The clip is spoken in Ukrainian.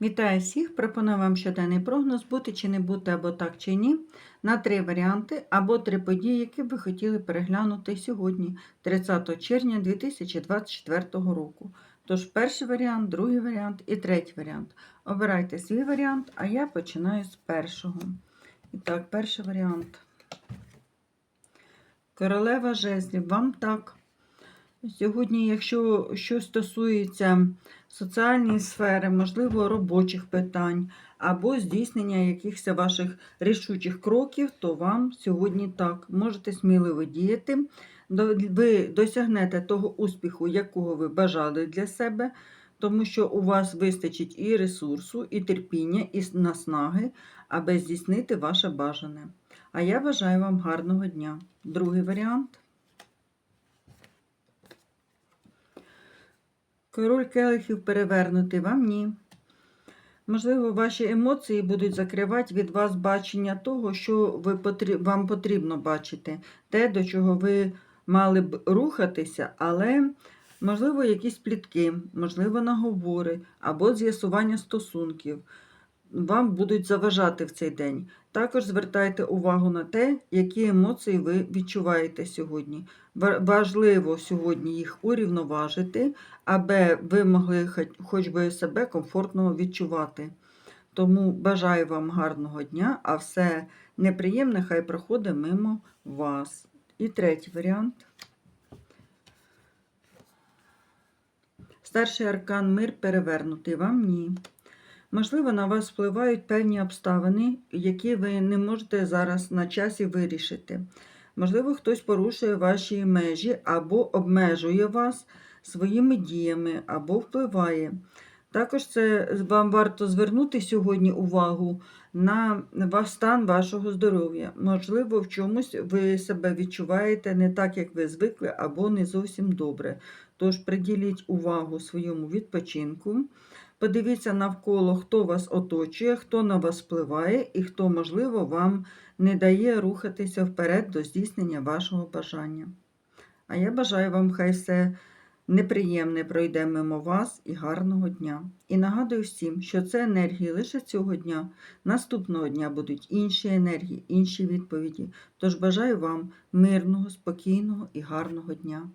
Вітаю всіх! Пропоную вам щоденний прогноз бути чи не бути, або так чи ні, на три варіанти або три події, які ви хотіли переглянути сьогодні, 30 червня 2024 року. Тож перший варіант, другий варіант і третій варіант. Обирайте свій варіант, а я починаю з першого. І так, перший варіант. Королева жезлів, вам так. Сьогодні, якщо що стосується соціальної сфери, можливо, робочих питань або здійснення якихось ваших рішучих кроків, то вам сьогодні так можете сміливо діяти. Ви досягнете того успіху, якого ви бажали для себе, тому що у вас вистачить і ресурсу, і терпіння, і наснаги, аби здійснити ваше бажане. А я бажаю вам гарного дня. Другий варіант. Король келихів перевернутий вам ні. Можливо, ваші емоції будуть закривати від вас бачення того, що ви потрі- вам потрібно бачити, те, до чого ви мали б рухатися, але, можливо, якісь плітки, можливо, наговори або з'ясування стосунків вам будуть заважати в цей день. Також звертайте увагу на те, які емоції ви відчуваєте сьогодні. Важливо сьогодні їх урівноважити, аби ви могли хоч, би себе комфортно відчувати. Тому бажаю вам гарного дня, а все неприємне хай проходить мимо вас. І третій варіант. Старший аркан мир перевернутий вам ні. Можливо, на вас впливають певні обставини, які ви не можете зараз на часі вирішити. Можливо, хтось порушує ваші межі або обмежує вас своїми діями, або впливає. Також це вам варто звернути сьогодні увагу на ваш стан вашого здоров'я. Можливо, в чомусь ви себе відчуваєте не так, як ви звикли, або не зовсім добре. Тож приділіть увагу своєму відпочинку. Подивіться навколо, хто вас оточує, хто на вас впливає і хто, можливо, вам не дає рухатися вперед до здійснення вашого бажання. А я бажаю вам, хай все неприємне пройде мимо вас і гарного дня. І нагадую всім, що це енергії лише цього дня. Наступного дня будуть інші енергії, інші відповіді. Тож бажаю вам мирного, спокійного і гарного дня.